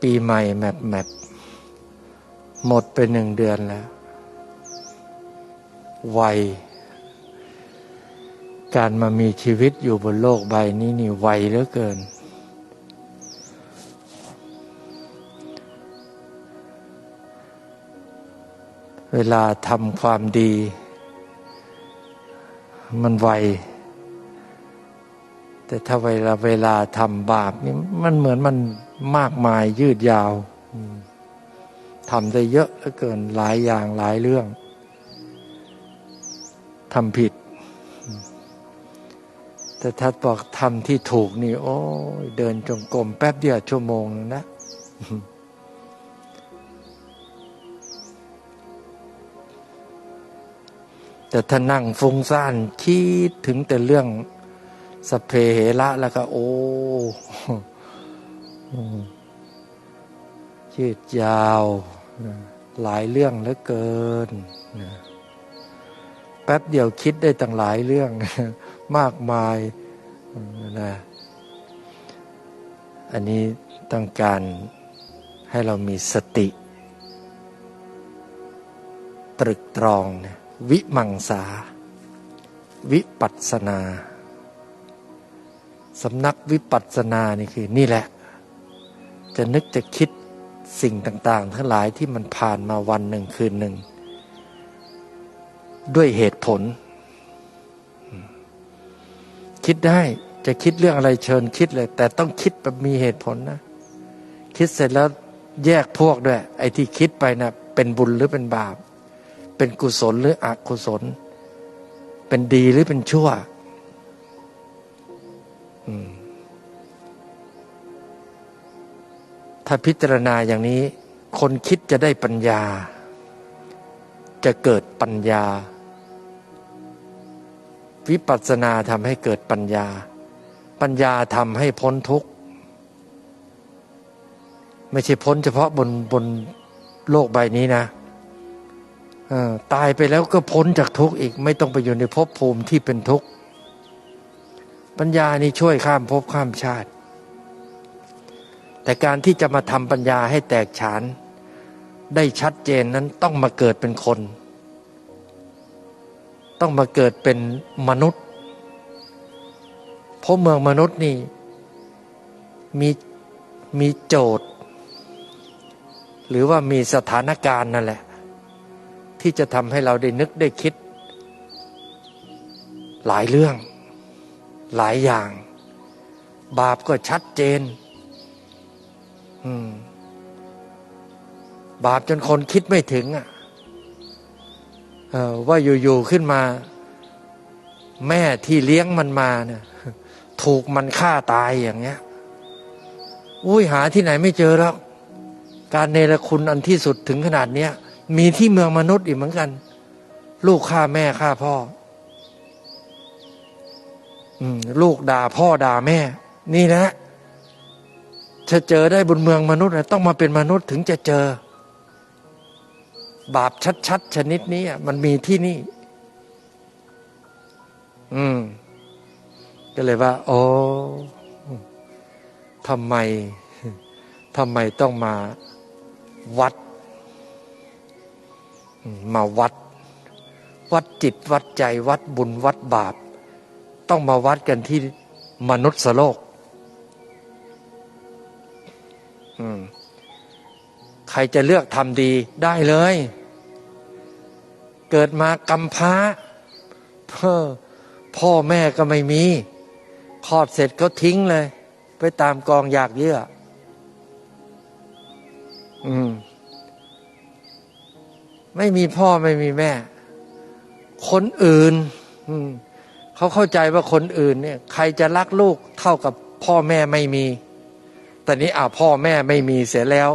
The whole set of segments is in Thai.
ปีใหม่แมปแมปหมดไปหนึ่งเดือนแล้ว วัย การมามีชีวิตอยู่บนโลกใบนี้นี่ไวเหลือเกิน เวลาทำความดี มันไว แต่ถ้าเวลาเวลาทำบาปนี่มันเหมือนมันมากมายยืดยาวทำได้เยอะเหลือเกินหลายอย่างหลายเรื่องทำผิด แต่ถ้าบอกทำที่ถูกนี่ โอ้ยเดินจงกรมแป๊บเดียวชั่วโมงนึงนะแต่ถ้านั่งฟุ้งซ่านคิดถึงแต่เรื่อง สเพเหระแล้วก็ โอ้ยืดยาว หลายเรื่องเหลือเกิน แป๊บเดียวคิดได้ตั้งหลายเรื่อง มากมายนะอันนี้ต้องการให้เรามีสติ ตรึกตรองนี่ยวิมังสา วิปัสนา สำนักวิปัสสนานี่คือนี่แหละ จะนึกจะคิดสิ่งต่าง ๆ ทั้งหลายที่มันผ่านมาวันหนึ่งคืนหนึ่ง ด้วยเหตุผล คิดได้จะคิดเรื่องอะไรเชิญคิดเลย แต่ต้องคิดแบบมีเหตุผลนะ คิดเสร็จแล้วแยกพวกด้วย ไอ้ที่คิดไปนะเป็นบุญหรือเป็นบาป เป็นกุศลหรืออกุศล เป็นดีหรือเป็นชั่ว ถ้าพิจารณาอย่างนี้ คนคิดจะได้ปัญญา จะเกิดปัญญา วิปัสสนาทำให้เกิดปัญญา ปัญญาทำให้พ้นทุกข์ ไม่ใช่พ้นเฉพาะบนบนโลกใบนี้นะตายไปแล้วก็พ้นจากทุกข์อีก ไม่ต้องไปอยู่ในภพภูมิที่เป็นทุกข์ ปัญญานี่ช่วยข้ามภพข้ามชาติ แต่การที่จะมาทำปัญญาให้แตกฉาน ได้ชัดเจนนั้นต้องมาเกิดเป็นคน ต้องมาเกิดเป็นมนุษย์ เพราะเมืองมนุษย์นี่มีมีโจทย์ หรือว่ามีสถานการณ์นั่นแหละ ที่จะทำให้เราได้นึกได้คิด หลายเรื่อง หลายอย่าง บาปก็ชัดเจนบาปจนคนคิดไม่ถึงอะว่าอยู่ๆขึ้นมา แม่ที่เลี้ยงมันมาเนี่ยถูกมันฆ่าตายอย่างเงี้ย อุ้ยหาที่ไหนไม่เจอแล้ว การเนรคุณอันที่สุดถึงขนาดเนี้ยมีที่เมืองมนุษย์อีกเหมือนกัน ลูกฆ่าแม่ฆ่าพ่อ ลูกด่าพ่อด่าแม่ นี่นะจะเจอได้บนเมืองมนุษย์นะต้องมาเป็นมนุษย์ถึงจะเจอ บาปชัดๆ ชนิดนี้มันมีที่นี่ อืม ก็เลยว่า โอ้ทำไมทำไมต้องมาวัด มาวัด วัดจิตวัดใจวัดบุญวัดบาป ต้องมาวัดกันที่มนุษย์โลกใครจะเลือกทำดีได้เลย เกิดมากำพร้าพ่อพ่อแม่ก็ไม่มีคลอดเสร็จก็ทิ้งเลย ไปตามกองอยากเยื่อ อืม ไม่มีพ่อไม่มีแม่ คนอื่น อืม เขาเข้าใจว่าคนอื่นเนี่ยใครจะรักลูกเท่ากับพ่อแม่ไม่มี แต่นี้อ่าพ่อแม่ไม่มีเสียแล้ว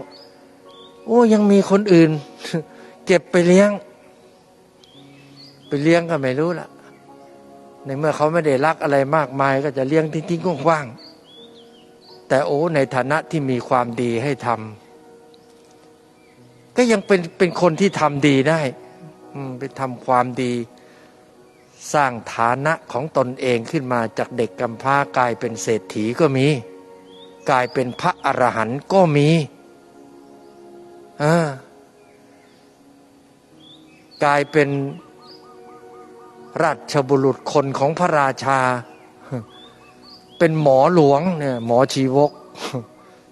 โอ้ยังมีคนอื่น เก็บไปเลี้ยง ไปเลี้ยงก็ไม่รู้ละในเมื่อเขาไม่ได้รักอะไรมากมาย ก็จะเลี้ยงทิ้งๆกว้างๆแต่โอ้ในฐานะที่มีความดีให้ทำก็ยังเป็นเป็นคนที่ทำดีได้ อืมไปทำความดี สร้างฐานะของตนเองขึ้นมาจากเด็กกำพร้ากลายเป็นเศรษฐีก็มี กลายเป็นพระอรหันต์ก็มีอ่ากลายเป็นราชบุรุษคนของพระราชา เป็นหมอหลวงเนี่ยหมอชีวก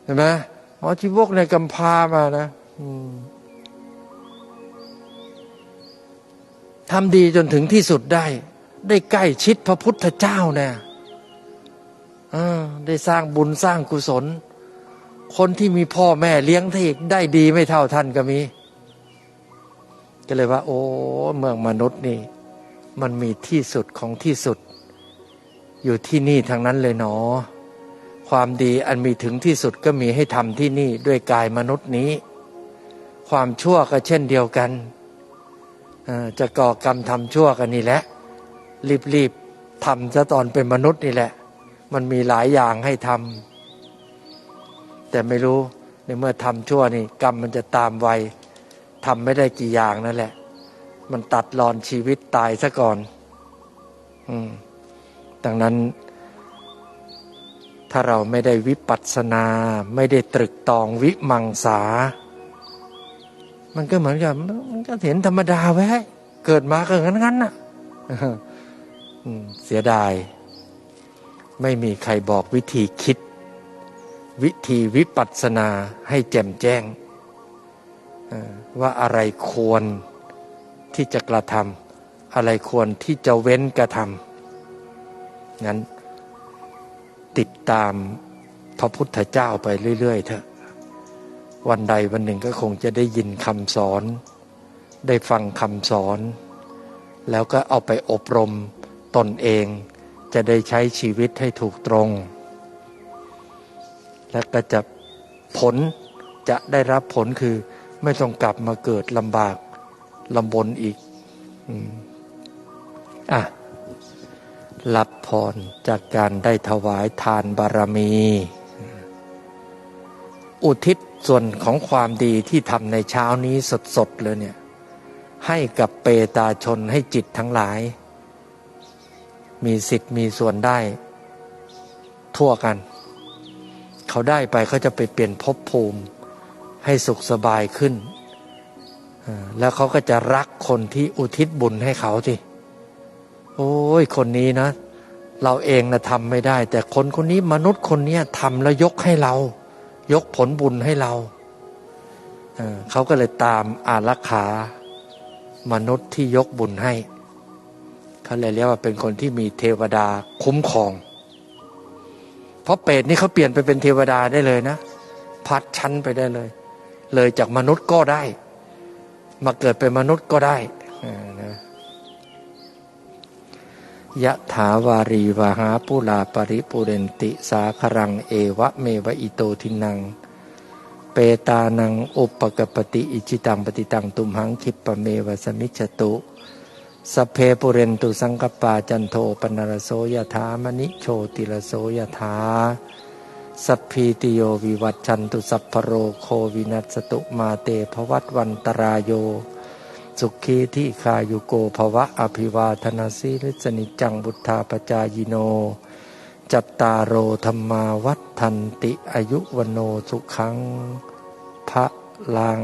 เห็นไหมหมอชีวกในยกำพร้ามานะ อืม ทำดีจนถึงที่สุดได้ ได้ใกล้ชิดพระพุทธเจ้าเนี่ยได้สร้างบุญสร้างกุศล คนที่มีพ่อแม่เลี้ยงที่ได้ดีไม่เท่าท่านก็มี ก็เลยว่า โอ้ เมืองมนุษย์นี่ มันมีที่สุดของที่สุด อยู่ที่นี่ทางนั้นเลยเนาะความดีอันมีถึงที่สุดก็มีให้ทำที่นี่ด้วยกายมนุษย์นี้ ความชั่วก็เช่นเดียวกัน จะก่อกรรมทำชั่วกันนี่แหละ รีบๆทำซะตอนเป็นมนุษย์นี่แหละ มันมีหลายอย่างให้ทำแต่ไม่รู้ในเมื่อทำชั่วนี่ กรรมมันจะตามไวทำไม่ได้กี่อย่างนั่นแหละ มันตัดรอนชีวิตตายซะก่อน อืมดังนั้น ถ้าเราไม่ได้วิปัสสนา ไม่ได้ตรึกตองวิมังสา มันก็เหมือนกับมันก็เห็นธรรมดาไว้ เกิดมาก็งั้นงั้นน่ะเสียดาย ไม่มีใครบอกวิธีคิด วิธีวิปัสสนาให้แจ่มแจ้ง ว่าอะไรควรที่จะกระทำอะไรควรที่จะเว้นกระทำงั้น ติดตามพระพุทธเจ้าไปเรื่อย ๆ เถอะ วันใดวันหนึ่งก็คงจะได้ยินคำสอน ได้ฟังคำสอน แล้วก็เอาไปอบรมตนเอง จะได้ใช้ชีวิตให้ถูกตรง และก็จะผลจะได้รับผลคือไม่ต้องกลับมาเกิดลำบากลำบนอีกอะรับพรจากการได้ถวายทานบารมี อุทิศส่วนของความดีที่ทำในเช้านี้สดๆเลยเนี่ย ให้กับเปตาชนให้จิตทั้งหลาย มีสิทธิ์มีส่วนได้ ทั่วกัน เขาได้ไปเขาจะไปเปลี่ยนภพภูมิ ให้สุขสบายขึ้น แล้วเขาก็จะรักคนที่อุทิศบุญให้เขาสิโอ้ยคนนี้นะ เราเองนะทำไม่ได้ แต่คนคนนี้มนุษย์คนนี้ทำแล้วยกให้เรา ยกผลบุญให้เราเเขาก็เลยตามอารักขามนุษย์ที่ยกบุญให้ เขาเลยเรียกว่าเป็นคนที่มีเทวดาคุ้มครอง เพราะเปรตนี่เขาเปลี่ยนไปเป็นเทวดาได้เลยนะ พัดชั้นไปได้เลย เลยจากมนุษย์ก็ได้ มาเกิดเป็นมนุษย์ก็ได้นะ ยะถาวารีวหาปุลาปริปุเรนติสาครังเอวะเมวะอิโตทินัง เปตานังอุปกปปติอิจิตังปฏิตังตุมหังคิปะเมวะสมิจตุ สเพปุเรนตุสังกปาจันโทปนรโสยถามณิโชติรโสยถาสัพพีติโยวิวัตชันตุสัพพโรโควินัสตุมาเตภวัตวันตรายโย สุขีที่คายุโกภวะอภิวาธนาสีลิสนิจังบุทธาปจายโน จัตตารโอธรรมาวัฏทันติอายุวโนสุขังพระลัง